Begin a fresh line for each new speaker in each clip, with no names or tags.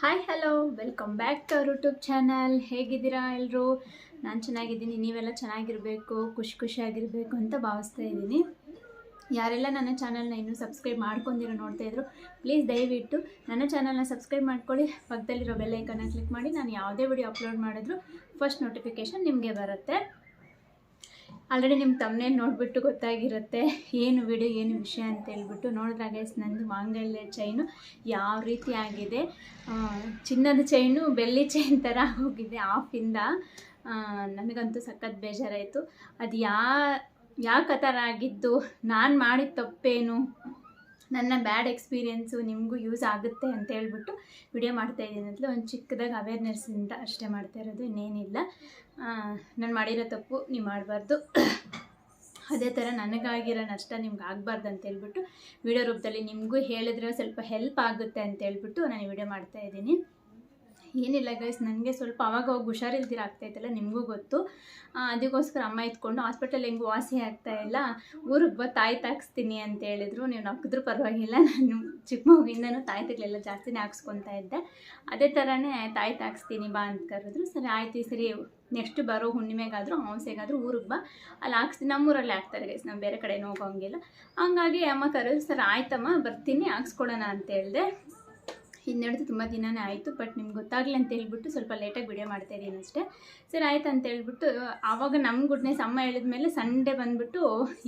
Hi hello welcome back to our YouTube channel ಹೇಗಿದ್ದೀರಾ ಎಲ್ಲರೂ ನಾನು ಚೆನ್ನಾಗಿದ್ದೀನಿ. ನೀವೆಲ್ಲ ಚೆನ್ನಾಗಿರಬೇಕು, ಖುಷಿ ಖುಷಿಯಾಗಿರಬೇಕು ಅಂತ ಭಾವಿಸ್ತಾ ಇದ್ದೀನಿ. ಯಾರೆಲ್ಲ ನನ್ನ ಚಾನಲ್ನ ಇನ್ನೂ ಸಬ್ಸ್ಕ್ರೈಬ್ ಮಾಡ್ಕೊಂಡಿರೋ ನೋಡ್ತಾ ಇದ್ರು ಪ್ಲೀಸ್ ದಯವಿಟ್ಟು ನನ್ನ ಚಾನಲ್ನ ಸಬ್ಸ್ಕ್ರೈಬ್ ಮಾಡ್ಕೊಳ್ಳಿ. ಪಕ್ಕದಲ್ಲಿರೋ ಬೆಲ್ಲೈಕನ್ನ ಕ್ಲಿಕ್ ಮಾಡಿ. ನಾನು ಯಾವುದೇ ವಿಡಿಯೋ ಅಪ್ಲೋಡ್ ಮಾಡಿದ್ರು ಫಸ್ಟ್ ನೋಟಿಫಿಕೇಷನ್ ನಿಮಗೆ ಬರುತ್ತೆ. ಆಲ್ರೆಡಿ ನಿಮ್ಮ ತಮ್ಮನೇ ನೋಡಿಬಿಟ್ಟು ಗೊತ್ತಾಗಿರುತ್ತೆ. ಏನು ವಿಡಿಯೋ ಏನು ವಿಷಯ ಅಂತ ಹೇಳ್ಬಿಟ್ಟು ನೋಡಿದ್ರಾಗ ನಂದು ಮಾಂಗಲ್ಯ ಚೈನು ಯಾವ ರೀತಿ ಆಗಿದೆ. ಚಿನ್ನದ ಚೈನು ಬೆಳ್ಳಿ ಚೈನ್ ಥರ ಹೋಗಿದೆ ಆಫಿಂದ ನನಗಂತೂ ಸಖತ್ ಬೇಜಾರಾಯಿತು. ಅದು ಯಾ, ಯಾಕೆ ಥರ ಆಗಿದ್ದು? ನಾನು ಮಾಡಿದ ತಪ್ಪೇನು? ನನ್ನ ಬ್ಯಾಡ್ ಎಕ್ಸ್ಪೀರಿಯೆನ್ಸು ನಿಮಗೂ ಯೂಸ್ ಆಗುತ್ತೆ ಅಂತ ಹೇಳ್ಬಿಟ್ಟು ವಿಡಿಯೋ ಮಾಡ್ತಾ ಇದ್ದೀನಿ. ಅಂತಲೇ ಒಂದು ಚಿಕ್ಕದಾಗಿ ಅವೇರ್ನೆಸ್ಸಿಂದ ಅಷ್ಟೇ ಮಾಡ್ತಾ ಇರೋದು ಇನ್ನೇನಿಲ್ಲ. ನಾನು ಮಾಡಿರೋ ತಪ್ಪು, ನೀವು ಮಾಡಬಾರ್ದು. ಅದೇ ಥರ ನನಗಾಗಿರೋ ನಷ್ಟ ನಿಮ್ಗೆ ಆಗಬಾರ್ದು ಅಂತ ಹೇಳ್ಬಿಟ್ಟು, ವಿಡಿಯೋ ರೂಪದಲ್ಲಿ ನಿಮಗೂ ಹೇಳಿದ್ರೆ ಸ್ವಲ್ಪ ಹೆಲ್ಪ್ ಆಗುತ್ತೆ ಅಂತ ಹೇಳ್ಬಿಟ್ಟು ನಾನು ವಿಡಿಯೋ ಮಾಡ್ತಾ ಇದ್ದೀನಿ. ಏನಿಲ್ಲ ಗೈಸ್ ನನಗೆ ಸ್ವಲ್ಪ ಅವಾಗ ಹೋಗಿ ಹುಷಾರಿಲ್ದಿರ ಆಗ್ತಾಯಿತ್ತಲ್ಲ, ನಿಮಗೂ ಗೊತ್ತು. ಅದಕ್ಕೋಸ್ಕರ ಅಮ್ಮ ಇದ್ಕೊಂಡು ಹಾಸ್ಪಿಟಲ್ ಹೆಂಗೆ ವಾಸಿ ಆಗ್ತಾ ಇಲ್ಲ. ಊರಿಗೆ ಬಾ, ತಾಯಿ ತಾಗಿಸ್ತೀನಿ ಅಂತ ಹೇಳಿದ್ರು. ನೀವು ನಕ್ಕಿದ್ರೂ ಪರವಾಗಿಲ್ಲ, ನಾನು ಚಿಕ್ಕ ಮಗುವಿಂದನೂ ತಾಯಿ ತಗಲೆಲ್ಲ ಜಾಸ್ತಿನೇ ಹಾಕ್ಸ್ಕೊತಾ ಇದ್ದೆ. ಅದೇ ಥರನೇ ತಾಯಿ ತಾಗಿಸ್ತೀನಿ ಬಾ ಅಂತ ಕರೆದ್ರು. ಸರಿ, ಆಯ್ತು ಸರಿ ನೆಕ್ಸ್ಟ್ ಬರೋ ಹುಣ್ಣಿಮೆಗಾದರೂ, ಅಮಾವಾಸ್ಯೆಗಾದರೂ ಊರಿಗೆ ಬಾ. ಅಲ್ಲಿ ಹಾಕ್ಸ್ತೀನಿ. ನಮ್ಮೂರಲ್ಲಿ ಹಾಕ್ತಾರೆ ಗೈಸ್ ನಾವು ಬೇರೆ ಕಡೆ ಹೋಗೋಂಗಿಲ್ಲ ಹಂಗಾಗಿ ಅಮ್ಮ ಕರೆದ್ರು, ಸರ್, ಆಯ್ತಮ್ಮ, ಬರ್ತೀನಿ, ಹಾಕ್ಸ್ಕೊಡೋಣ ಅಂತ ಹೇಳಿದೆ. ಇದು ನಡೆದು ತುಂಬ ದಿನನೇ ಆಯಿತು ಬಟ್ ನಿಮ್ಗೆ ಗೊತ್ತಾಗಲಿ ಅಂತ ಹೇಳ್ಬಿಟ್ಟು ಸ್ವಲ್ಪ ಲೇಟಾಗಿ ವಿಡಿಯೋ ಮಾಡ್ತಾ ಇದ್ದೀನಿ ಅಷ್ಟೇ. ಸರಿ, ಆಯ್ತು ಅಂತ ಹೇಳ್ಬಿಟ್ಟು ಆವಾಗ ನಮ್ಮ ಅಮ್ಮ ಹೇಳಿದ ಮೇಲೆ ಸಂಡೇ ಬಂದುಬಿಟ್ಟು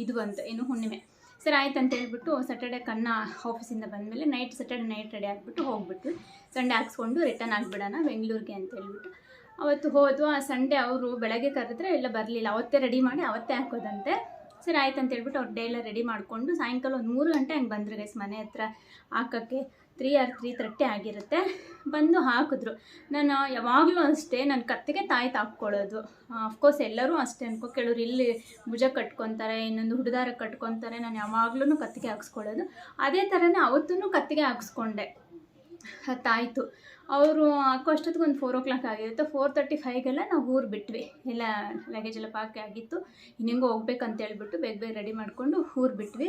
ಇದು ಬಂತು, ಏನು ಹುಣ್ಣಿಮೆ. ಸರ್, ಆಯ್ತು ಅಂತ ಹೇಳ್ಬಿಟ್ಟು ಸ್ಯಾಟರ್ಡೆ ಕನ್ನ ಆಫೀಸಿಂದ ಬಂದಮೇಲೆ ನೈಟ್ ಸ್ಯಾಟರ್ಡೆ ನೈಟ್ ರೆಡಿ ಆಗಿಬಿಟ್ಟು ಹೋಗ್ಬಿಟ್ಟು ಸಂಡೇ ಹಾಕ್ಸ್ಕೊಂಡು ರಿಟರ್ನ್ ಆಗಿಬಿಡೋಣ ಬೆಂಗಳೂರಿಗೆ ಅಂತ ಹೇಳ್ಬಿಟ್ಟು. ಅವತ್ತು ಹೋದ್ವು ಆ ಸಂಡೇ ಅವರು ಬೆಳಗ್ಗೆ ಕರೆದ್ರೆ ಎಲ್ಲ ಬರಲಿಲ್ಲ, ಅವತ್ತೇ ರೆಡಿ ಮಾಡಿ ಅವತ್ತೇ ಹಾಕೋದಂತೆ. ಸರಿ, ಆಯ್ತು ಅಂತ ಹೇಳ್ಬಿಟ್ಟು ಅವ್ರು ಡೇ ಎಲ್ಲ ರೆಡಿ ಮಾಡಿಕೊಂಡು ಸಾಯಂಕಾಲ ಒಂದು ಮೂರು ಗಂಟೆ ಹಂಗೆ ಬಂದರು ಗೈಸ್ ಮನೆ ಹತ್ರ ಹಾಕೋಕ್ಕೆ. ತ್ರೀ ಆರ್ ತ್ರೀ ತರ್ಟಿ ಆಗಿರುತ್ತೆ. ಬಂದು ಹಾಕಿದ್ರು. ನಾನು ಯಾವಾಗಲೂ ಅಷ್ಟೇ ನನ್ನ ಕತ್ತಿಗೆ ತಾಯಿ ತಾಕ್ಕೊಳ್ಳೋದು. ಅಫ್ಕೋರ್ಸ್ ಎಲ್ಲರೂ ಅಷ್ಟೇ ಅನ್ಕೋ ಕೆಲವ್ರು ಇಲ್ಲಿ ಭುಜ ಕಟ್ಕೊತಾರೆ, ಇನ್ನೊಂದು ಹುಡುದಾರ ಕಟ್ಕೊತಾರೆ, ನಾನು ಯಾವಾಗ್ಲೂ ಕತ್ತಿಗೆ ಹಾಕ್ಸ್ಕೊಳ್ಳೋದು. ಅದೇ ಥರನೇ ಅವತ್ತೂ ಕತ್ತಿಗೆ ಹಾಕ್ಸ್ಕೊಂಡೆ. ತಾಯಿತು. ಅವರು ಹಾಕೋ ಅಷ್ಟೊತ್ತಿಗೆ ಒಂದು ಫೋರ್ ಓ ಕ್ಲಾಕ್ ಆಗಿರುತ್ತೆ. ಫೋರ್ ತರ್ಟಿ ಫೈವ್ಗೆಲ್ಲ ನಾವು ಊರು ಬಿಟ್ವಿ. ಎಲ್ಲ ಲಗೇಜ್ ಎಲ್ಲ ಪಾಕೆ ಆಗಿತ್ತು. ಇನ್ನೆಂಗೋ ಹೋಗ್ಬೇಕಂತ ಹೇಳ್ಬಿಟ್ಟು ಬೇಗ ಬೇಗ ರೆಡಿ ಮಾಡಿಕೊಂಡು ಊರು ಬಿಟ್ವಿ.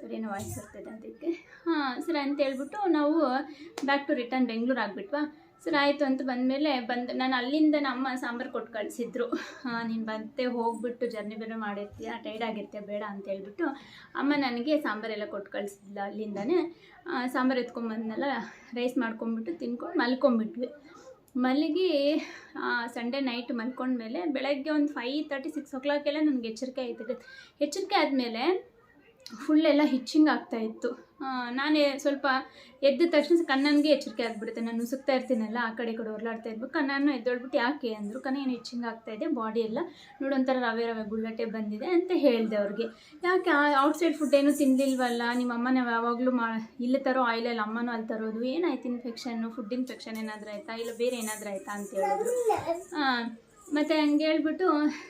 ಸರಿ ವಾಯ್ಸ್ ಬರ್ತಿದೆ ಅದಕ್ಕೆ ಹಾಂ, ಸರಿ ಅಂತ ಹೇಳ್ಬಿಟ್ಟು ನಾವು ಬ್ಯಾಕ್ ಟು ರಿಟರ್ನ್ ಬೆಂಗಳೂರು ಆಗಿಬಿಟ್ವಾ? ಸರ್, ಆಯಿತು ಅಂತ ಬಂದಮೇಲೆ ಬಂದು, ನಾನು ಅಲ್ಲಿಂದ ನಮ್ಮ ಸಾಂಬಾರು ಕೊಟ್ಟು ಕಳಿಸಿದ್ರು. ನೀನು ಬಂತೆ, ಹೋಗ್ಬಿಟ್ಟು ಜರ್ನಿ ಬೇರೆ ಮಾಡಿರ್ತೀಯ ಟೈರ್ಡ್ ಆಗಿರ್ತೀಯ, ಬೇಡ ಅಂತ ಹೇಳ್ಬಿಟ್ಟು ಅಮ್ಮ ನನಗೆ ಸಾಂಬಾರೆಲ್ಲ ಕೊಟ್ಟು ಕಳಿಸಿದ್ಲ ಅಲ್ಲಿಂದನೇ. ಸಾಂಬಾರು ಎತ್ಕೊಂಬಂದೆಲ್ಲ ರೈಸ್ ಮಾಡ್ಕೊಂಬಿಟ್ಟು ತಿನ್ಕೊಂಡು ಮಲ್ಕೊಂಬಿಟ್ವಿ. ಮಲಗಿ ಸಂಡೇ ನೈಟ್ ಮಲ್ಕೊಂಡ್ಮೇಲೆ ಬೆಳಗ್ಗೆ ಒಂದು ಫೈವ್ ತರ್ಟಿ ಸಿಕ್ಸ್ ಓ ಕ್ಲಾಕೆಲ್ಲ ನನಗೆ ಎಚ್ಚರಿಕೆ ಆಯ್ತದೆ. ಎಚ್ಚರಿಕೆ ಆದಮೇಲೆ ಫುಲ್ ಎಲ್ಲ ಹಿಚ್ಚಿಂಗ್ ಆಗ್ತಾ ಇತ್ತು. ನಾನೇ ಸ್ವಲ್ಪ ಎದ್ದ ತಕ್ಷಣ ಕಣ್ಣನಿಗೆ ಎಚ್ಚರಿಕೆ ಆಗಿಬಿಡುತ್ತೆ. ನಾನು ಸುತ್ತಾ ಇರ್ತೀನಲ್ಲ, ಆ ಕಡೆ ಕಡೆ ಹೊರಲಾಡ್ತಾ ಇರ್ಬೇಕು. ಕಣ್ಣನ್ನು ಎದ್ದೊಳ್ಬಿಟ್ಟು ಯಾಕೆ ಅಂದರು ಕಣ ಏನು ಹಿಚ್ಚಿಂಗ್ ಇದೆ ಬಾಡಿ ಎಲ್ಲ ನೋಡೊಂಥರ ರವೆ ರವೆ ಗುಳ್ಳಟೆ ಬಂದಿದೆ ಅಂತ ಹೇಳಿದೆ ಅವ್ರಿಗೆ. ಯಾಕೆ ಔಟ್ಸೈಡ್ ಫುಡ್ ಏನೂ ತಿನ್ನಲಿಲ್ವಲ್ಲ ನಿಮ್ಮ ಅಮ್ಮ ಯಾವಾಗಲೂ ಮಾ, ಇಲ್ಲಿ ತರೋ ಆಯಿಲಲ್ಲಿ ಅಮ್ಮನೂ ಅಲ್ಲಿ ತರೋದು, ಏನಾಯ್ತು ಇನ್ಫೆಕ್ಷನ್ನು ಫುಡ್ ಇನ್ಫೆಕ್ಷನ್ ಏನಾದರೂ ಆಯಿತಾ, ಇಲ್ಲ ಬೇರೆ ಏನಾದರೂ ಆಯಿತಾ ಅಂತ ಹೇಳಿದ್ರು. ಹಾಂ ಮತ್ತು ಹಂಗೆ ಹೇಳ್ಬಿಟ್ಟು,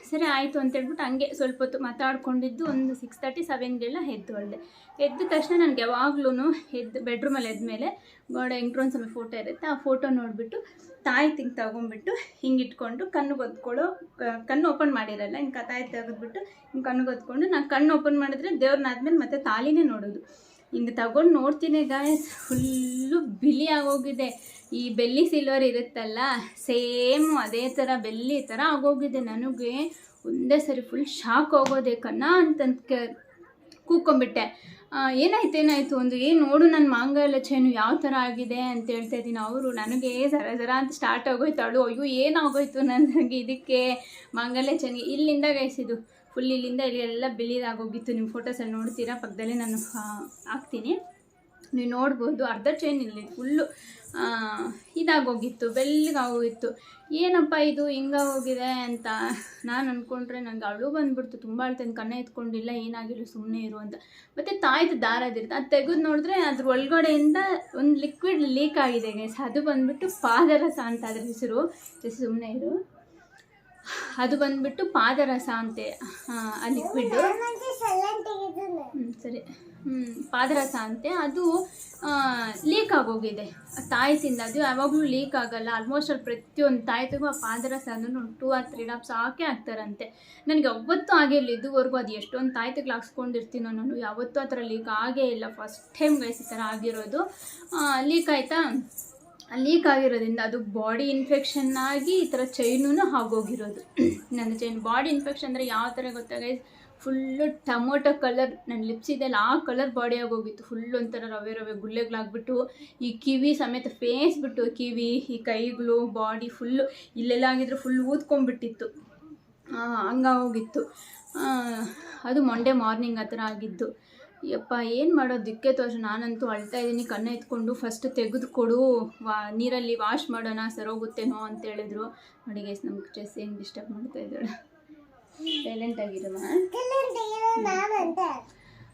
ಸರಿ ಆಯಿತು ಅಂತ ಹೇಳ್ಬಿಟ್ಟು ಹಂಗೆ ಸ್ವಲ್ಪ ಹೊತ್ತು ಮಾತಾಡ್ಕೊಂಡಿದ್ದು ಒಂದು ಸಿಕ್ಸ್ ತರ್ಟಿ ಸೆವೆನ್ಗೆಲ್ಲ ಎದ್ದು ಹೊಳ್ದೆ ಎದ್ದ ತಕ್ಷಣ ನನಗೆ ಯಾವಾಗ್ಲೂ ಎದ್ದು ಬೆಡ್ರೂಮಲ್ಲಿ ಎದ್ಮೇಲೆ ಗೋಡೆ ಎಂಟ್ರೋನ್ ಸಮಯ ಫೋಟೋ ಇರುತ್ತೆ, ಆ ಫೋಟೋ ನೋಡಿಬಿಟ್ಟು ತಾಯಿ ತಿಂಗ್ ತಗೊಂಡ್ಬಿಟ್ಟು ಹಿಂಗೆ ಇಟ್ಕೊಂಡು ಕಣ್ಣು ಒದ್ಕೊಳ್ಳೋ ಕಣ್ಣು ಓಪನ್ ಮಾಡಿರಲ್ಲ, ಹಿಂಗೆ ತಾಯಿ ತೆಗೆದ್ಬಿಟ್ಟು ಹಿಂಗೆ ಕಣ್ಣು ಒದ್ಕೊಂಡು ನಾನು ಕಣ್ಣು ಓಪನ್ ಮಾಡಿದ್ರೆ ದೇವ್ರನ್ನ ಆದ್ಮೇಲೆ ಮತ್ತೆ ತಾಲಿನೇ ನೋಡೋದು. ಹಿಂಗೆ ತಗೊಂಡು ನೋಡ್ತೀನಿ ಗಾಯ ಫುಲ್ಲು ಬಿಳಿ ಆಗೋಗಿದೆ ಈ ಬೆಲ್ಲಿ ಸಿಲ್ವರ್ ಇರುತ್ತಲ್ಲ ಸೇಮ್ ಅದೇ ಥರ ಬೆಲ್ಲಿ ಥರ ಆಗೋಗಿದೆ ನನಗೆ. ಒಂದೇ ಸರಿ ಫುಲ್ ಶಾಕ್ ಹೋಗೋದೆ ಕಣ್ಣ ಅಂತಂತ ಕೆ ಕೂಕೊಂಬಿಟ್ಟೆ ಏನಾಯ್ತು, ಏನಾಯಿತು ಒಂದು ಏನು ನೋಡು ನನ್ನ ಮಾಂಗಲ್ಯ ಚೇನು ಯಾವ ಥರ ಆಗಿದೆ ಅಂತ ಹೇಳ್ತಾ ಇದ್ದೀನಿ. ಅವರು ನನಗೆ ಜರ ಜರ ಅಂತ ಸ್ಟಾರ್ಟ್ ಆಗೋಯ್ತು ಅಳು ಅಯ್ಯೋ, ಏನಾಗೋಯ್ತು ನನಗೆ ಇದಕ್ಕೆ? ಮಾಂಗಲ್ಯ ಚೈನ್ಗೆ ಇಲ್ಲಿಂದ ಗಾಯಿಸಿದ್ದು ಫುಲ್ ಇಲ್ಲಿಂದ ಇಲ್ಲಿ ಎಲ್ಲ ಬಿಳಿದಾಗೋಗಿತ್ತು ನಿಮ್ಮ ಫೋಟೋಸಲ್ಲಿ ನೋಡ್ತೀರಾ? ಪಕ್ಕದಲ್ಲೇ ನಾನು ಹಾಕ್ತೀನಿ. ನೀವು ನೋಡ್ಬೋದು, ಅರ್ಧ ಚೈನ್ ಇಲ್ಲಿ ಫುಲ್ಲು ಇದಾಗೋಗಿತ್ತು ಹೋಗಿತ್ತು ಏನಪ್ಪ ಇದು, ಹಿಂಗಾಗೋಗಿದೆ ಅಂತ ನಾನು ಅಂದ್ಕೊಂಡ್ರೆ ನನಗೆ ಅಳು ಬಂದ್ಬಿಡ್ತು, ತುಂಬ ಅಳ್ತೇನೆ ಕಣ್ಣ ಎತ್ಕೊಂಡಿಲ್ಲ, ಏನಾಗಿಲ್ಲ ಸುಮ್ಮನೆ ಇರು ಅಂತ. ಮತ್ತು ತಾಯ್ದು ದಾರ ಅದಿರುತ್ತೆ, ಅದು ತೆಗೆದು ನೋಡಿದ್ರೆ ಅದ್ರ ಒಳಗಡೆಯಿಂದ ಒಂದು ಲಿಕ್ವಿಡ್ ಲೀಕ್ ಆಗಿದೆ ಗೈಸ್ ಅದು ಬಂದ್ಬಿಟ್ಟು ಪಾದರಸ ಅಂತ ಅದ್ರ ಹೆಸರು. ಸುಮ್ಮನೆ ಇರು. ಅದು ಬಂದ್ಬಿಟ್ಟು ಪಾದರಸ ಅಂತೆ ಆ, ಲಿಕ್ವಿಡ್ ಸರಿ. ಹ್ಞೂ ಪಾದರಸ ಅಂತೆ. ಅದು ಲೀಕ್ ಆಗೋಗಿದೆ. ಆ ತಾಯಿ ತಿಂದ ಅದು ಯಾವಾಗಲೂ ಲೀಕ್ ಆಗಲ್ಲ. ಆಲ್ಮೋಸ್ಟ್ ಅಲ್ಲಿ ಪ್ರತಿಯೊಂದು ತಾಯ್ತಿಗೂ ಆ ಪಾದರಸ ಅದನ್ನು ಟೂ ಆರ್ ತ್ರೀ ಡಾಪ್ಸ್ ಹಾಕೇ ಹಾಕ್ತಾರಂತೆ. ನನಗೆ ಅವತ್ತು ಆಗಿರಲಿಲ್ಲ ಇದುವರೆಗೂ ಅದು ಎಷ್ಟೊಂದು ತಾಯಿತಿಗೆ ಹಾಕ್ಸ್ಕೊಂಡಿರ್ತೀನೋ ನಾನು ಯಾವತ್ತೂ ಆ ಥರ ಲೀಕ್ ಆಗೇ ಇಲ್ಲ. ಫಸ್ಟ್ ಟೈಮ್ ಗೈಸ್ ಈ ಥರ ಆಗಿರೋದು. ಲೀಕ್ ಆಯಿತಾ? ಲೀಕ್ ಆಗಿರೋದ್ರಿಂದ ಅದು ಬಾಡಿ ಇನ್ಫೆಕ್ಷನ್ ಆಗಿ ಈ ಥರ ಚೈನೂ ಆಗೋಗಿರೋದು. ನನ್ನ ಚೈನ್ ಬಾಡಿ ಇನ್ಫೆಕ್ಷನ್ ಅಂದರೆ ಯಾವ ಥರ ಗೊತ್ತಾಗ ಫುಲ್ಲು ಟೊಮೊಟೊ ಕಲರ್ ನನ್ನ ಲಿಪ್ಸ್ ಇದೆಲ್ಲ ಆ ಕಲರ್ ಬಾಡಿ ಆಗೋಗಿತ್ತು. ಫುಲ್ ಒಂಥರ ರವೆ ರವೆ ಗುಳ್ಳೆಗಳಾಗ್ಬಿಟ್ಟು ಈ ಕಿವಿ ಸಮೇತ ಫೇಸ್ ಬಿಟ್ಟು ಕಿವಿ ಈ ಕೈಗಳು ಬಾಡಿ ಫುಲ್ಲು ಇಲ್ಲೆಲ್ಲ ಆಗಿದ್ರೆ ಫುಲ್ ಊದ್ಕೊಂಡ್ಬಿಟ್ಟಿತ್ತು. ಹಂಗಾಗೋಗಿತ್ತು. ಅದು ಮಂಡೇ ಮಾರ್ನಿಂಗ್ ಆ ಥರ ಆಗಿದ್ದು. ಯಪ್ಪ ಏನು ಮಾಡೋದು? ದಿಕ್ಕೆ ತೋರಿಸ. ನಾನಂತೂ ಅಳ್ತಾ ಇದ್ದೀನಿ ಕಣ್ಣ ಎತ್ಕೊಂಡು ಫಸ್ಟ್ ತೆಗೆದುಕೊಡು ವಾ ನೀರಲ್ಲಿ ವಾಶ್ ಮಾಡೋಣ ಸರೋಗುತ್ತೇನೋ ಅಂತ ಹೇಳಿದ್ರು. ನೋಡಿ ಗೈಸ್ ನಮ್ಮ ಚೆಸ್ ಏನು ಡಿಸ್ಟರ್ಬ್ ಮಾಡ್ತಾ ಇದ್ದಾಳೆ. ಸೈಲೆಂಟ್ ಆಗಿರಮ್ಮ.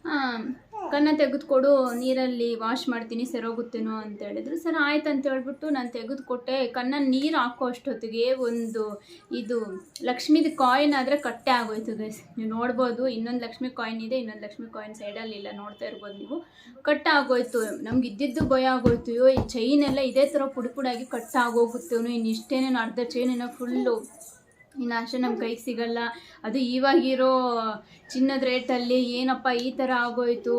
ಹಾಂ ಕನ್ನ ತೆಗೆದುಕೊಡು, ನೀರಲ್ಲಿ ವಾಶ್ ಮಾಡ್ತೀನಿ, ಸರೋಗುತ್ತೇನೋ ಅಂತ ಹೇಳಿದ್ರು. ಸರ್, ಆಯ್ತು ಅಂತ ಹೇಳ್ಬಿಟ್ಟು ನಾನು ತೆಗೆದುಕೊಟ್ಟೆ. ಕನ್ನ ನೀರು ಹಾಕೋ ಅಷ್ಟೊತ್ತಿಗೆ ಒಂದು ಇದು ಲಕ್ಷ್ಮೀದ ಕಾಯಿನ್ ಆದರೆ ಕಟ್ಟೆ ಆಗೋಯ್ತು ಗೈಸ್ ನೀವು ನೋಡ್ಬೋದು, ಇನ್ನೊಂದು ಲಕ್ಷ್ಮಿ ಕಾಯಿನ್ ಇದೆ, ಇನ್ನೊಂದು ಲಕ್ಷ್ಮಿ ಕಾಯಿನ್ ಸೈಡಲ್ಲಿ ಇಲ್ಲ, ನೋಡ್ತಾ ಇರ್ಬೋದು ನೀವು. ಕಟ್ ಆಗೋಯ್ತು. ನಮ್ಗೆ ಇದ್ದಿದ್ದು ಭಯ ಆಗೋಯ್ತು. ಅಯ್ಯೋ, ಈ ಚೈನ್ ಎಲ್ಲ ಇದೇ ಥರ ಪುಡಿ ಪುಡಾಗಿ ಕಟ್ಟ ಆಗೋಗುತ್ತೇನೋ ಇನ್ನು ಅರ್ಧ ಅರ್ಧ ಏನೋ ಫುಲ್ಲು ಇನ್ನು ಅಷ್ಟೇ ನಮ್ಮ ಕೈಗೆ ಸಿಗಲ್ಲ. ಅದು ಇವಾಗಿರೋ ಚಿನ್ನದ ರೇಟಲ್ಲಿ ಏನಪ್ಪ ಈ ಥರ ಆಗೋಯ್ತು?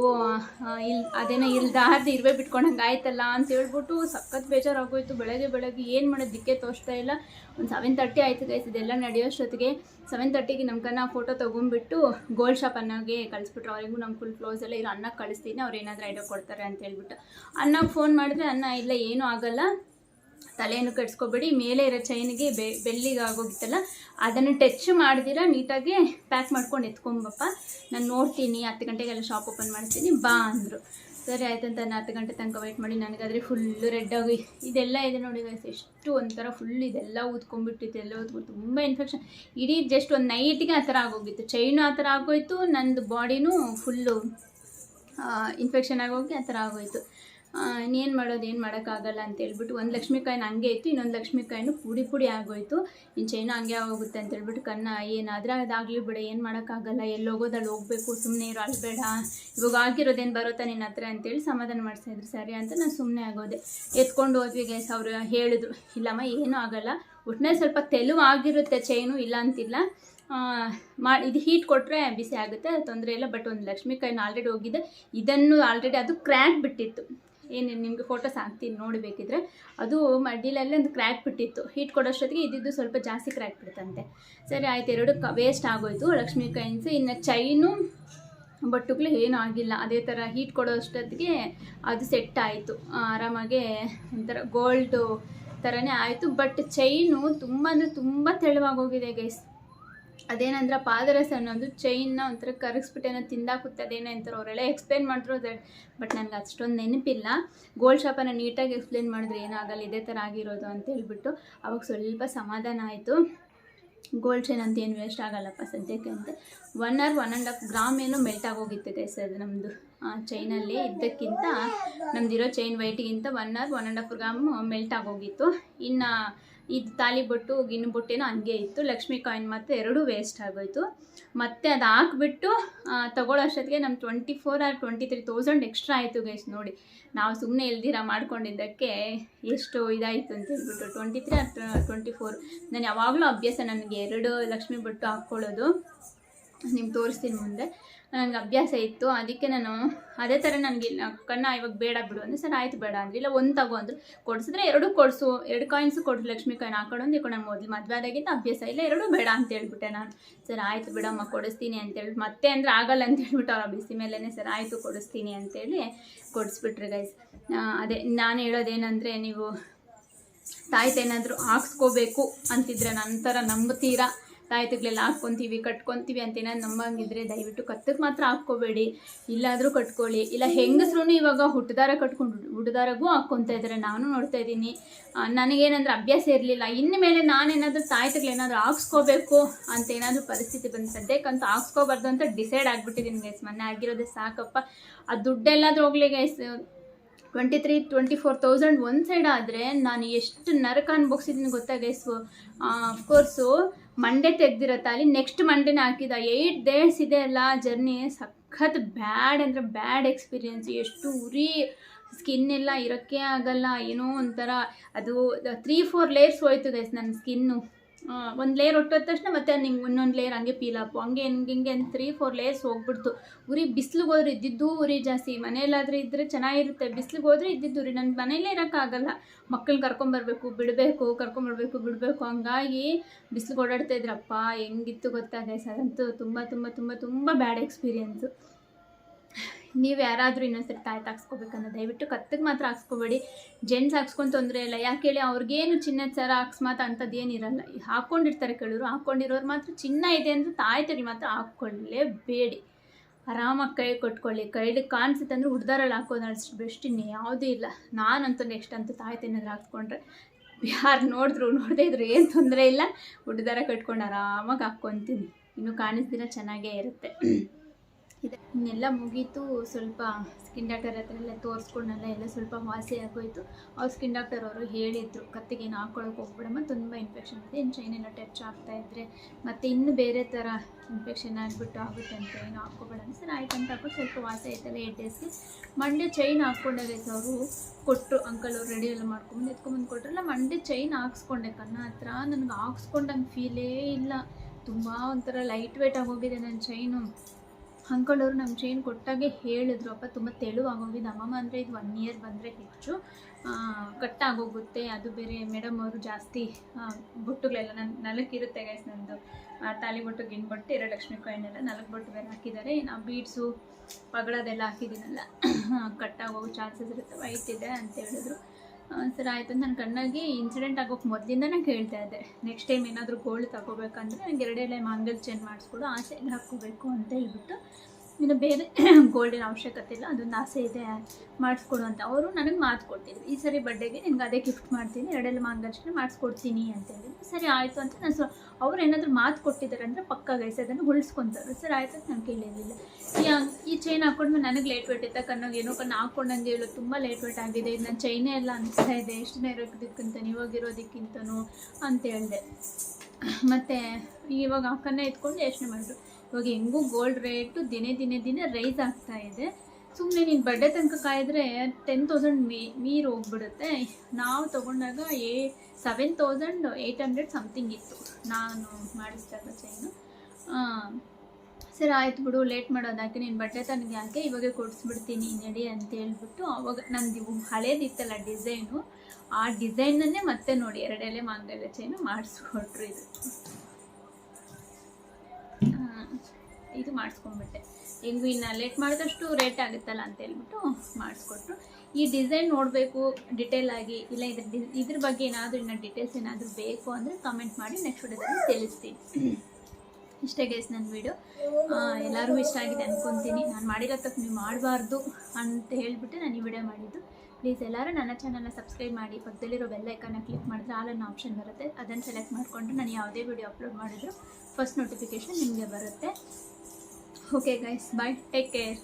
ಇಲ್ಲಿ ಅದೇನೋ ಇಲ್ದಾರ್ದು ಇರುವೆ ಬಿಟ್ಕೊಂಡಂಗೆ ಆಯ್ತಲ್ಲ ಅಂತ ಹೇಳ್ಬಿಟ್ಟು ಸಖತ್ ಬೇಜಾರಾಗೋಯ್ತು. ಬೆಳಗ್ಗೆ ಬೆಳಗ್ಗೆ ಏನು ಮಾಡೋದು ದಿಕ್ಕೆ ತೋರಿಸ್ತಾ ಇಲ್ಲ. ಒಂದು ಸೆವೆನ್ ತರ್ಟಿ ಆಯ್ತು ಗೈಸ್ ಇದೆಲ್ಲ ನಡೆಯೋಷ್ಟೊತ್ತಿಗೆ ಸೆವೆನ್ ತರ್ಟಿಗೆ ನಮ್ಮ ಕನ್ನ ಫೋಟೋ ತೊಗೊಂಡ್ಬಿಟ್ಟು ಗೋಲ್ಡ್ ಶಾಪ್ ಅನ್ನೋಗೆ ಕಳಿಸ್ಬಿಟ್ರು. ಅವರಿಗೂ ನಮ್ಮ ಫುಲ್ ಕ್ಲೋಸ್ ಎಲ್ಲ ಇರೋ ಅನ್ನಕ್ಕೆ ಕಳಿಸ್ತೀನಿ. ಅವ್ರು ಏನಾದರೂ ಐಡಿಯಾ ಕೊಡ್ತಾರೆ ಅಂತ ಹೇಳ್ಬಿಟ್ಟು. ಅನ್ನಕ್ಕೆ ಫೋನ್ ಮಾಡಿದ್ರೆ ಅನ್ನ ಇಲ್ಲ, ಏನೂ ಆಗಲ್ಲ. ತಲೆಯನ್ನು ಕಟ್ಸ್ಕೊಬೇಡಿ ಮೇಲೆ ಇರೋ ಚೈನ್ಗೆ ಬೆ ಬೆಲ್ಲಿಗೆ ಆಗೋಗಿತ್ತಲ್ಲ, ಅದನ್ನು ಟಚ್ ಮಾಡಿದಿರ, ನೀಟಾಗಿ ಪ್ಯಾಕ್ ಮಾಡ್ಕೊಂಡು ಎತ್ಕೊಂಬಪ್ಪ. ನಾನು ನೋಡ್ತೀನಿ, ಹತ್ತು ಗಂಟೆಗೆಲ್ಲ ಶಾಪ್ ಓಪನ್ ಮಾಡ್ತೀನಿ, ಬಾ ಅಂದರು. ಸರಿ ಆಯ್ತಂತ ನಾನು ಹತ್ತು ಗಂಟೆ ತನಕ ವೆಯ್ಟ್ ಮಾಡಿ, ನನಗಾದರೆ ಫುಲ್ಲು ರೆಡ್ ಆಗಿ, ಇದೆಲ್ಲ ಇದೆ ನೋಡಿ ಎಷ್ಟು ಒಂಥರ ಫುಲ್ ಇದೆಲ್ಲ ಊದ್ಕೊಂಡ್ಬಿಟ್ಟಿತ್ತು, ಎಲ್ಲ ಊದ್ಕೊಂಡು ತುಂಬ ಇನ್ಫೆಕ್ಷನ್ ಇಡೀ ಜಸ್ಟ್ ಒಂದು ನೈಟಿಗೆ ಆ ಥರ ಆಗೋಗಿತ್ತು. ಚೈನು ಆ ಥರ ಆಗೋಯಿತು, ನಂದು ಬಾಡಿನೂ ಫುಲ್ಲು ಇನ್ಫೆಕ್ಷನ್ ಆಗೋಗಿ ಆ ಥರ ಆಗೋಯ್ತು. ಇನ್ನೇನು ಮಾಡೋದು, ಏನು ಮಾಡೋಕ್ಕಾಗಲ್ಲ ಅಂತ ಹೇಳ್ಬಿಟ್ಟು ಒಂದು ಲಕ್ಷ್ಮೀಕಾಯಿನ ಹಂಗೆ ಇತ್ತು, ಇನ್ನೊಂದು ಲಕ್ಷ್ಮೀಕಾಯಿನೂ ಪುಡಿ ಪುಡಿ ಆಗೋಯ್ತು. ಇನ್ನು ಚೈನ ಹಂಗೆ ಆಗೋಗುತ್ತೆ ಅಂತ ಹೇಳ್ಬಿಟ್ಟು ಕನ್ನ ಏನಾದರೆ ಅದಾಗಲಿ ಬಿಡ, ಏನು ಮಾಡೋಕ್ಕಾಗಲ್ಲ, ಎಲ್ಲಿ ಹೋಗೋದು ಅಲ್ಲಿ ಹೋಗಬೇಕು ಸುಮ್ಮನೆ ಇರೋ ಅಳ್ಬೇಡ ಇವಾಗ ಆಗಿರೋದೇನು ಬರುತ್ತಾ ನಿನ್ನ ಹತ್ರ ಅಂತೇಳಿ ಸಮಾಧಾನ ಮಾಡ್ಸಿದ್ರು ಸರಿ ಅಂತ ನಾನು ಸುಮ್ಮನೆ ಆಗೋದೆ. ಎತ್ಕೊಂಡು ಹೋದ್ವಿ ಗೈಸ್ ಅವರು ಹೇಳಿದ್ರು, ಇಲ್ಲಮ್ಮ, ಏನೂ ಆಗಲ್ಲ. ಒಟ್ಟಿನಲ್ಲಿ ಸ್ವಲ್ಪ ತೆಲು ಆಗಿರುತ್ತೆ ಚೈನು, ಇಲ್ಲ ಅಂತಿಲ್ಲ. ಮಾಡಿ ಇದು ಹೀಟ್ ಕೊಟ್ಟರೆ ಬಿಸಿ ಆಗುತ್ತೆ, ತೊಂದರೆ ಇಲ್ಲ ಬಟ್ ಒಂದು ಲಕ್ಷ್ಮೀಕಾಯಿನ ಆಲ್ರೆಡಿ ಹೋಗಿದೆ. ಇದನ್ನು ಆಲ್ರೆಡಿ ಅದು ಕ್ರ್ಯಾಕ್ ಬಿಟ್ಟಿತ್ತು. ಏನು ನಿಮಗೆ ಫೋಟೋಸ್ ಹಾಕ್ತೀನಿ ನೋಡಬೇಕಿದ್ರೆ ಅದು ಮಡ್ಡಿಲಲ್ಲೇ ಒಂದು ಕ್ರ್ಯಾಕ್ ಬಿಟ್ಟಿತ್ತು. ಹೀಟ್ ಕೊಡೋಷ್ಟೊತ್ತಿಗೆ ಇದ್ದಿದ್ದು ಸ್ವಲ್ಪ ಜಾಸ್ತಿ ಕ್ರ್ಯಾಕ್ ಬಿಡ್ತಂತೆ. ಸರಿ, ಆಯ್ತು. ಎರಡು ಕ ವೇಸ್ಟ್ ಆಗೋಯ್ತು. ಲಕ್ಷ್ಮಿ ಕೈನ್ಸ್ ಇನ್ನು ಚೈನು ಬಟ್ಟುಗಳು ಏನೂ ಆಗಿಲ್ಲ. ಅದೇ ಥರ ಹೀಟ್ ಕೊಡೋ ಅಷ್ಟೊತ್ತಿಗೆ ಅದು ಸೆಟ್ ಆಯಿತು. ಆರಾಮಾಗೆ ಒಂಥರ ಗೋಲ್ಡು ಥರನೇ ಆಯಿತು. ಬಟ್ ಚೈನು ತುಂಬ ಅಂದರೆ ತುಂಬ ತೆಳುವಾಗೋಗಿದೆ ಗೈಸ್ ಅದೇನಂದ್ರೆ ಪಾದರಸ ಅನ್ನೋದು ಚೈನ್ನ ಒಂಥರ ಕರಗಿಸ್ಬಿಟ್ಟು ಏನೋ ತಿಂದಾಕುತ್ತೆ, ಅದೇನೋ ಅಂತಾರೆ. ಅವರೆಲ್ಲ ಎಕ್ಸ್ಪ್ಲೇನ್ ಮಾಡಿದ್ರು ಅದೇ. ಬಟ್ ನನಗೆ ಅಷ್ಟೊಂದು ನೆನಪಿಲ್ಲ. ಗೋಲ್ಡ್ ಶಾಪನ್ನು ನೀಟಾಗಿ ಎಕ್ಸ್ಪ್ಲೇನ್ ಮಾಡಿದ್ರೆ ಏನಾಗಲ್ಲ ಇದೇ ಥರ ಆಗಿರೋದು ಅಂತ ಹೇಳ್ಬಿಟ್ಟು ಅವಾಗ ಸ್ವಲ್ಪ ಸಮಾಧಾನ ಆಯಿತು. ಗೋಲ್ಡ್ ಚೈನ್ ಅಂತ ಏನು ವೇಸ್ಟ್ ಆಗಲ್ಲಪ್ಪ ಸದ್ಯಕ್ಕೆ ಅಂತ. One hour one and half gram ಏನೋ ಮೆಲ್ಟ್ ಆಗೋಗಿತ್ತದೆ ಸರ್ ನಮ್ಮದು ಚೈನಲ್ಲಿ ಇದ್ದಕ್ಕಿಂತ, ನಮ್ದಿರೋ chain ವೈಟಿಗಿಂತ one hour one and half gram melt ಆಗೋಗಿತ್ತು. ಇನ್ನು ಇದು ತಾಲಿ ಬೊಟ್ಟು ಗಿನ್ನು ಬೊಟ್ಟೇನೋ ಹಂಗೆ ಇತ್ತು. ಲಕ್ಷ್ಮಿ ಕಾಯಿನ್ ಮತ್ತು ಎರಡೂ ವೇಸ್ಟ್ ಆಗೋಯ್ತು. ಮತ್ತೆ ಅದು ಹಾಕ್ಬಿಟ್ಟು ತಗೊಳ್ಳೋ ಅಷ್ಟೊತ್ತಿಗೆ ನಮ್ಮ twenty four or twenty three thousand extra ಆಯಿತು ಗೈಸ್ ನೋಡಿ. ನಾವು ಸುಮ್ಮನೆ ಇಲ್ದಿರ ಮಾಡ್ಕೊಂಡಿದ್ದಕ್ಕೆ ಎಷ್ಟು ಇದಾಯಿತು ಅಂತ ಹೇಳ್ಬಿಟ್ಟು twenty three or twenty four ನಾನು ಯಾವಾಗಲೂ ಅಭ್ಯಾಸ ನನಗೆ ಎರಡು ಲಕ್ಷ್ಮಿ ಬೊಟ್ಟು ಹಾಕ್ಕೊಳ್ಳೋದು ನಿಮ್ಗೆ ತೋರಿಸ್ತೀನಿ ಮುಂದೆ. ನನಗೆ ಅಭ್ಯಾಸ ಇತ್ತು, ಅದಕ್ಕೆ ನಾನು ಅದೇ ಥರ ನನಗೆ ಕಣ್ಣ ಇವಾಗ ಬೇಡ ಬಿಡು ಅಂದರೆ ಸರ್ ಆಯ್ತು ಬೇಡ ಅಂದ್ರೆ. ಇಲ್ಲ ಒಂದು ತಗೋ ಅಂದರು. ಕೊಡಿಸಿದ್ರೆ ಎರಡು ಕೊಡಿಸು, ಎರಡು ಕಾಯಿನ್ಸು ಕೊಡ್ಸು ಲಕ್ಷ್ಮಿ ಕಾಯಿನ್ ಹಾಕೊಂಡು ಅಂದ್ರೆ ನಾನು ಮೊದಲು ಮದುವೆ ಆದಾಗಿಂದ ಅಭ್ಯಾಸ ಇಲ್ಲ, ಎರಡೂ ಬೇಡ ಅಂತ ಹೇಳ್ಬಿಟ್ಟೆ ನಾನು. ಸರ್ ಆಯಿತು ಬಿಡಮ್ಮ, ಕೊಡಿಸ್ತೀನಿ ಅಂತೇಳಿ ಮತ್ತೆ ಅಂದರೆ ಆಗಲ್ಲ ಅಂತ ಹೇಳ್ಬಿಟ್ಟು ಅವ್ರ ಬಿಸಿ ಮೇಲೇ ಸರ್ ಆಯಿತು, ಕೊಡಿಸ್ತೀನಿ ಅಂತೇಳಿ ಕೊಡಿಸ್ಬಿಟ್ರಿ ಗೈಸ್ ಅದೇ, ನಾನು ಹೇಳೋದೇನೆಂದರೆ ನೀವು ತಾಯ್ತೇನಾದರೂ ಹಾಕ್ಸ್ಕೋಬೇಕು ಅಂತಿದ್ರೆ ನಂತರ ನಂಬುತ್ತೀರಾ ತಾಯ್ತಗಳೆಲ್ಲ ಹಾಕ್ಕೊತೀವಿ, ಕಟ್ಕೊತೀವಿ ಅಂತ ಏನಾದ್ರು ನಂಬಂಗಿದ್ರೆ ದಯವಿಟ್ಟು ಕತ್ತಕ್ಕೆ ಮಾತ್ರ ಹಾಕ್ಕೋಬೇಡಿ. ಇಲ್ಲಾದರೂ ಕಟ್ಕೊಳ್ಳಿ. ಇಲ್ಲ ಹೆಂಗಸ್ರೂ ಇವಾಗ ಹುಟ್ಟದಾರ ಕಟ್ಕೊಂಡು ಹುಟ್ಟದಾರಗೂ ಹಾಕ್ಕೊತಾ ಇದ್ದಾರೆ ನಾನು ನೋಡ್ತಾ ಇದ್ದೀನಿ. ನನಗೇನಂದ್ರೆ ಅಭ್ಯಾಸ ಇರಲಿಲ್ಲ. ಇನ್ನು ಮೇಲೆ ನಾನೇನಾದರೂ ತಾಯ್ತಗಳೇನಾದರೂ ಹಾಕ್ಸ್ಕೋಬೇಕು ಅಂತ ಏನಾದರೂ ಪರಿಸ್ಥಿತಿ ಬಂದು ಸದ್ಯಕ್ಕಂತೂ ಹಾಕ್ಸ್ಕೋಬಾರ್ದು ಅಂತ ಡಿಸೈಡ್ ಆಗಿಬಿಟ್ಟಿದ್ದೀನಿ ಗೈಸ್ ಮೊನ್ನೆ ಆಗಿರೋದೇ ಸಾಕಪ್ಪ. ಆ ದುಡ್ಡೆಲ್ಲಾದ್ರೂ ಹೋಗ್ಲಿ guys twenty three twenty four thousand ಒಂದು ಸೈಡ್ ಆದರೆ ನಾನು ಎಷ್ಟು ನರಕ ಅನ್ಭೋಗ್ಸಿದ್ದೀನಿ ಗೊತ್ತಾ ಗೈಸು ಅಫ್ಕೋರ್ಸು ಮಂಡೇ ತೆಗ್ದಿರೋ ತಾಲಿ ನೆಕ್ಸ್ಟ್ ಮಂಡೇನೇ ಹಾಕಿದ. ಏಯ್ಟ್ ಡೇಸ್ ಇದೆ ಅಲ್ಲ ಜರ್ನಿ ಸಖತ್ ಬ್ಯಾಡ್ ಅಂದರೆ ಬ್ಯಾಡ್ ಎಕ್ಸ್ಪೀರಿಯೆನ್ಸ್ ಎಷ್ಟು ಉರಿ ಸ್ಕಿನ್ ಎಲ್ಲ ಇರೋಕ್ಕೆ ಆಗಲ್ಲ, ಏನೋ ಒಂಥರ. ಅದು ತ್ರೀ ಫೋರ್ ಲೇಯರ್ಸ್ ಹೋಯ್ತು ಗೈಸ್ ನನ್ನ ಸ್ಕಿನ್ನು ಒಂದು ಲೇಯರ್ ಒಟ್ಟೋದ ತಕ್ಷಣ ಮತ್ತೆ ನಿಂಗೆ ಇನ್ನೊಂದು ಲೇಯರ್ ಹಂಗೆ ಪೀಲ್ ಅಪ್ ಹಂಗೆ ಹಿಂಗೆ ಹಿಂಗೆ ಅಂತ ತ್ರೀ ಫೋರ್ ಲೇಯರ್ಸ್ ಹೋಗ್ಬಿಡ್ತು. ಉರಿ ಬಿಸಿಲಿಗೆ ಹೋದ್ರೆ ಇದ್ದಿದ್ದು ಉರಿ ಜಾಸ್ತಿ. ಮನೆಯಲ್ಲಾದರೆ ಇದ್ದರೆ ಚೆನ್ನಾಗಿರುತ್ತೆ. ಬಿಸಿಲಿಗೆ ಹೋದ್ರೆ ಇದ್ದಿದ್ದು ಉರಿ. ನನ್ನ ಮನೇಲೇ ಇರೋಕ್ಕಾಗಲ್ಲ ಮಕ್ಕಳನ್ನ ಕರ್ಕೊಂಬರ್ಬೇಕು ಬಿಡಬೇಕು ಕರ್ಕೊಂಬರ್ಬೇಕು ಬಿಡಬೇಕು. ಹಂಗಾಗಿ ಬಿಸಿಲಿಗೆ ಓಡಾಡ್ತಾ ಇದ್ರಪ್ಪ. ಹೆಂಗಿತ್ತು ಗೊತ್ತಾ ಸರ್ ಅದಂತೂ ತುಂಬ ತುಂಬ ತುಂಬ ತುಂಬ ಬ್ಯಾಡ್ ಎಕ್ಸ್ಪೀರಿಯೆನ್ಸು ನೀವು ಯಾರಾದರೂ ಇನ್ನೊಂದ್ಸರಿ ತಾಯಿ ಹಾಕ್ಸ್ಕೋಬೇಕಂದ್ರೆ ದಯವಿಟ್ಟು ಕತ್ತಿಗೆ ಮಾತ್ರ ಹಾಕ್ಸ್ಕೋಬೇಡಿ. ಜೆಂಟ್ಸ್ ಹಾಕ್ಸ್ಕೊಂಡು ತೊಂದರೆ ಇಲ್ಲ. ಯಾಕೆ ಹೇಳಿ ಅವ್ರಿಗೇನು ಚಿನ್ನದ ಸರ ಹಾಕ್ಸ್ಮಾತ ಅಂಥದ್ದು ಏನಿರಲ್ಲ ಹಾಕ್ಕೊಂಡಿರ್ತಾರೆ ಕೆಲವರು ಹಾಕ್ಕೊಂಡಿರೋರು ಮಾತ್ರ ಚಿನ್ನ ಇದೆ ಅಂದರೆ ತಾಯ್ತರಿ ಮಾತ್ರ ಹಾಕ್ಕೊಳ್ಳೇಬೇಡಿ. ಆರಾಮಾಗಿ ಕೈ ಕೊಟ್ಕೊಳ್ಳಿ. ಕೈಲಿ ಕಾಣಿಸುತ್ತೆ ಅಂದರೆ ಹುಡ್ದಾರಲ್ಲಿ ಹಾಕೋದು ಅಷ್ಟು ಬೆಸ್ಟ್. ಇನ್ನು ಯಾವುದೂ ಇಲ್ಲ. ನಾನಂತೂ ನೆಕ್ಸ್ಟ್ ಅಂತೂ ತಾಯಿ ಏನಾದ್ರು ಹಾಕ್ಕೊಂಡ್ರೆ ಯಾರು ನೋಡಿದ್ರು ನೋಡದೇ ಇದ್ರು ಏನು ತೊಂದರೆ ಇಲ್ಲ. ಹುಡ್ದಾರ ಕಟ್ಕೊಂಡು ಆರಾಮಾಗಿ ಹಾಕ್ಕೊತೀನಿ. ಇನ್ನು ಕಾಣಿಸ್ದಿರ ಚೆನ್ನಾಗೇ ಇರುತ್ತೆ. ಇದೆ. ಇನ್ನೆಲ್ಲ ಮುಗೀತು. ಸ್ವಲ್ಪ ಸ್ಕಿನ್ ಡಾಕ್ಟರ್ ಹತ್ರ ಎಲ್ಲ ತೋರಿಸ್ಕೊಂಡೆಲ್ಲ ಎಲ್ಲ ಸ್ವಲ್ಪ ವಾಸಿ ಆಗೋಯ್ತು. ಅವ್ರು ಸ್ಕಿನ್ ಡಾಕ್ಟರ್ ಅವರು ಹೇಳಿದ್ರು ಕತ್ತಿಗೆ ಏನು ಹಾಕ್ಕೊಳಕ್ಕೆ ಹೋಗ್ಬಿಡಮ್ಮ, ತುಂಬ ಇನ್ಫೆಕ್ಷನ್ ಇದೆ. ಇನ್ನು ಚೈನ್ ಎಲ್ಲ ಟಚ್ ಆಗ್ತಾ ಇದ್ರೆ ಮತ್ತು ಇನ್ನು ಬೇರೆ ಥರ ಇನ್ಫೆಕ್ಷನ್ ಆಗಿಬಿಟ್ಟು ಆಗುತ್ತೆ ಅಂತ ಏನು ಹಾಕ್ಕೋಬೇಡ ಸರ್. ಆಯ್ತು ಅಂತ ಹಾಕೊಂಡು ಸ್ವಲ್ಪ ವಾಸಿ ಆಯ್ತಲ್ಲ ಏಟ್ ಡೇಸ್ಗೆ ಮಂಡ್ಯ ಚೈನ್ ಹಾಕ್ಕೊಂಡಾಗ ಅವರು ಕೊಟ್ಟರು ಅಂಕಲ್ ಅವ್ರು ರೆಡಿ ಎಲ್ಲ ಮಾಡ್ಕೊಂಬಂದು ಎತ್ಕೊಂಬಂದು ಕೊಟ್ರಲ್ಲ, ಮಂಡ್ಯ ಚೈನ್ ಹಾಕ್ಸ್ಕೊಂಡೆ. ಕಣ್ಣ ಹತ್ರ ನನಗೆ ಹಾಕ್ಸ್ಕೊಂಡಂಗೆ ಫೀಲೇ ಇಲ್ಲ. ತುಂಬ ಒಂಥರ ಲೈಟ್ ವೇಟ್ ಆಗೋಗಿದೆ ನನ್ನ ಚೈನು ಅಂಕಲ್ ನಮ್ಮ ಚೈನ್ ಕೊಟ್ಟಾಗೆ ಹೇಳಿದ್ರು. ಅಪ್ಪ ತುಂಬ ತೆಳುವಾಗೋಗಿದೆ. ಅಮ್ಮಮ್ಮ ಅಂದರೆ ಇದು ಒನ್ ಇಯರ್ ಬಂದರೆ ಹೆಚ್ಚು. ಕಟ್ಟಾಗೋಗುತ್ತೆ ಅದು ಬೇರೆ ಮೇಡಮ್ ಅವರು ಜಾಸ್ತಿ ಬೊಟ್ಟುಗಳೆಲ್ಲ ನನ್ನ ನಲಕ್ಕಿರುತ್ತೆ ಗೈಸ್ ನಂದು. ಆ, ತಾಲಿ ಬೊಟ್ಟು ಗಿನ್ ಬೊಟ್ಟು ಎರಡು ಲಕ್ಷ್ಮಿ ಕಾಯಿನ್ ಎಲ್ಲ ನಾಲ್ಕು ಬೊಟ್ಟು ಬೇರೆ ಹಾಕಿದ್ದಾರೆ. ನಾವು ಬೀಡ್ಸು ಪಗಳದೆಲ್ಲ ಹಾಕಿದ್ದೀನಲ್ಲ. ಕಟ್ಟಾಗೋಗೋ ಚಾನ್ಸಸ್ ಇರುತ್ತೆ. ವೈಟ್ ಇದೆ ಅಂತ ಹೇಳಿದ್ರು. ಸರ್, ಆಯಿತು ನನ್ನ ಕಣ್ಣಾಗಿ ಇನ್ಸಿಡೆಂಟ್ ಆಗೋಕೆ ನಾನು ಕೇಳ್ತಾ ಇದ್ದೆ. ನೆಕ್ಸ್ಟ್ ಟೈಮ್ ಏನಾದರೂ ಗೋಲ್ಡ್ ತಗೋಬೇಕಂದ್ರೆ ನನಗೆ ಎರಡೆರಡೇ ಮಾಂಗಲ್ ಚೇಂಜ್ ಮಾಡಿಸ್ಕೊಡು ಆಸೆಗೆ ಹಾಕ್ಕೋಬೇಕು ಅಂತ ಹೇಳ್ಬಿಟ್ಟು ಇನ್ನು ಬೇರೆ ಗೋಲ್ಡಿನ ಅವಶ್ಯಕತೆ ಇಲ್ಲ. ಅದೊಂದು ಆಸೆ ಇದೆ ಮಾಡಿಸ್ಕೊಡು ಅಂತ ಅವರು ನನಗೆ ಮಾತು ಕೊಟ್ಟಿದ್ರು. ಈ ಸರಿ ಬರ್ಡೇಗೆ ನಿನಗೆ ಅದೇ ಗಿಫ್ಟ್ ಮಾಡ್ತೀನಿ. ಎರಡೆಲ್ಲ ಮಾಂಗಲ್ಚನೆ ಮಾಡಿಸ್ಕೊಡ್ತೀನಿ ಅಂತ ಹೇಳಿದ್ರು. ಸರಿ, ಆಯಿತು ಅಂತ ನಾನು ಸೊ, ಅವ್ರು ಏನಾದರೂ ಮಾತು ಕೊಟ್ಟಿದ್ದಾರೆ ಅಂದರೆ ಪಕ್ಕ ಗೈಸ್ ಅದನ್ನು ಉಳಿಸ್ಕೊತಾರೆ ಸರ್, ಆಯಿತು ಅಂತ ನಾನು ಕೇಳಿರಲಿಲ್ಲ. ಈ ಚೈನ್ ಹಾಕೊಂಡ್ಮೇಲೆ ನನಗೆ ಲೇಟ್ ವೇಟ್ ಇತ್ತ ಕಣ್ಣಾಗ ಏನೋ ಕಣ್ಣು ಹಾಕ್ಕೊಂಡಂಗೆ ಹೇಳೋ. ತುಂಬ ಲೇಟ್ ವೇಟ್ ಆಗಿದೆ. ಇದು ನನ್ನ ಚೈನೇ ಎಲ್ಲ ಅನಿಸ್ತಾ ಇದೆ. ಎಷ್ಟು ದಿನ ಇರೋದಕ್ಕಿಂತ ಇವಾಗಿರೋದಕ್ಕಿಂತನೂ ಅಂತ ಹೇಳಿದೆ. ಮತ್ತು ಇವಾಗ ಅಕ್ಕನ್ನೇ ಎತ್ಕೊಂಡು ಯೋಚನೆ ಮಾಡಿದ್ರು. ಇವಾಗ ಹೆಂಗೂ ಗೋಲ್ಡ್ ರೇಟು ದಿನೇ ದಿನೇ ದಿನೇ ರೈಸ್ ಆಗ್ತಾ ಇದೆ. ಸುಮ್ಮನೆ ನೀನು ಬರ್ಡೇ ತನಕ ಕಾಯಿದ್ರೆ ಟೆನ್ ತೌಸಂಡ್ ಮೀ, ಮೀರು ಹೋಗ್ಬಿಡುತ್ತೆ. ನಾವು ತೊಗೊಂಡಾಗ a seven thousand eight hundred something ಇತ್ತು. ನಾನು ಮಾಡಿಸಿದಾಗ ಚೈನು ಸರಿ ಆಯ್ತು ಬಿಡು ಲೇಟ್ ಮಾಡೋದಾಕೆ ನೀನು ಬಟ್ಟೆ ತನಗೆ ಯಾಕೆ ಇವಾಗೆ ಕೊಡಿಸ್ಬಿಡ್ತೀನಿ, ನಡಿ ಅಂತ ಹೇಳ್ಬಿಟ್ಟು ಅವಾಗ ನಂದು ಹಳೇದಿತ್ತಲ್ಲ ಡಿಸೈನು ಆ ಡಿಸೈನನ್ನೇ ಮತ್ತೆ ನೋಡಿ, ಎರಡೆಲೆ ಮಾಂಗಲ್ಯ ಚೈನು ಮಾಡಿಸ್ಕೊಟ್ರು ಇದು. ಇದು ಮಾಡಿಸ್ಕೊಂಡ್ಬಿಟ್ಟೆ. ಹೆಂಗೂ ಇನ್ನು ಲೇಟ್ ಮಾಡಿದಷ್ಟು ರೇಟ್ ಆಗುತ್ತಲ್ಲ ಅಂತ ಹೇಳ್ಬಿಟ್ಟು ಮಾಡಿಸ್ಕೊಟ್ರು. ಈ ಡಿಸೈನ್ ನೋಡಬೇಕು ಡಿಟೇಲ್ ಆಗಿ, ಇಲ್ಲ ಇದ್ರ ಡಿ, ಇದ್ರ ಬಗ್ಗೆ ಏನಾದರೂ ಇನ್ನು ಡೀಟೇಲ್ಸ್ ಏನಾದರೂ ಬೇಕು ಅಂದರೆ ಕಮೆಂಟ್ ಮಾಡಿ ನೆಕ್ಸ್ಟ್ ವಿಡಿಯೋದಲ್ಲಿ ತಿಳಿಸ್ತೀನಿ. ಇಷ್ಟೇ ಗೇಸ್ ನನ್ನ ವಿಡಿಯೋ ಎಲ್ಲರಿಗೂ ಇಷ್ಟ ಆಗಿದೆ ಅಂದ್ಕೊತೀನಿ ನಾನು ಮಾಡಿರೋ ತಪ್ಪು ನೀವು ಮಾಡಬಾರ್ದು ಅಂತ ಹೇಳಿಬಿಟ್ಟು ನಾನು ಈ ವಿಡಿಯೋ ಮಾಡಿದ್ದು. ಪ್ಲೀಸ್ ಎಲ್ಲರೂ ನನ್ನ ಚಾನಲ್ನ ಸಬ್ಸ್ಕ್ರೈಬ್ ಮಾಡಿ. ಪಕ್ಕದಲ್ಲಿರೋ ಬೆಲ್ಲ ಐಕನ್ನ ಕ್ಲಿಕ್ ಮಾಡಿದ್ರೆ ಆಲ್ ಅನ್ನೋ ಆಪ್ಷನ್ ಬರುತ್ತೆ. ಅದನ್ನು ಸೆಲೆಕ್ಟ್ ಮಾಡಿಕೊಂಡು ನಾನು ಯಾವುದೇ ವಿಡಿಯೋ ಅಪ್ಲೋಡ್ ಮಾಡಿದ್ರು ಫಸ್ಟ್ ನೋಟಿಫಿಕೇಷನ್ ನಿಮಗೆ ಬರುತ್ತೆ. Okay guys, bye. Take care.